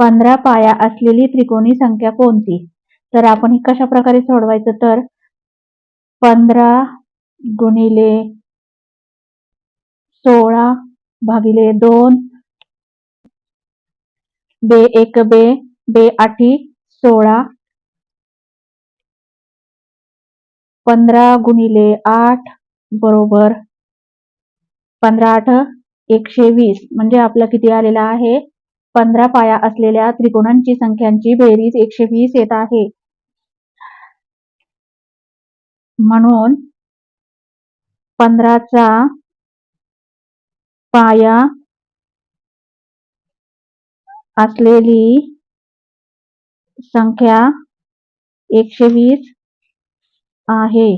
पंधरा पाया असलेली त्रिकोणी संख्या कोणती? तर आपण ही कशा प्रकारे सोडवायचं? तर पंधरा गुणिले सोळा भागिले दोन बे एक बे बे आठी सोळा. पंधरा गुणिले आठ बरोबर पंधरा आठ एकशे वीस. म्हणजे आपलं किती आलेलं आहे? पंधरा पाया असलेल्या त्रिकोणांची संख्यांची बेरीज एकशे वीस येत आहे. म्हणून पंधराचा पाया असलेली संख्या एकशे वीस आहे.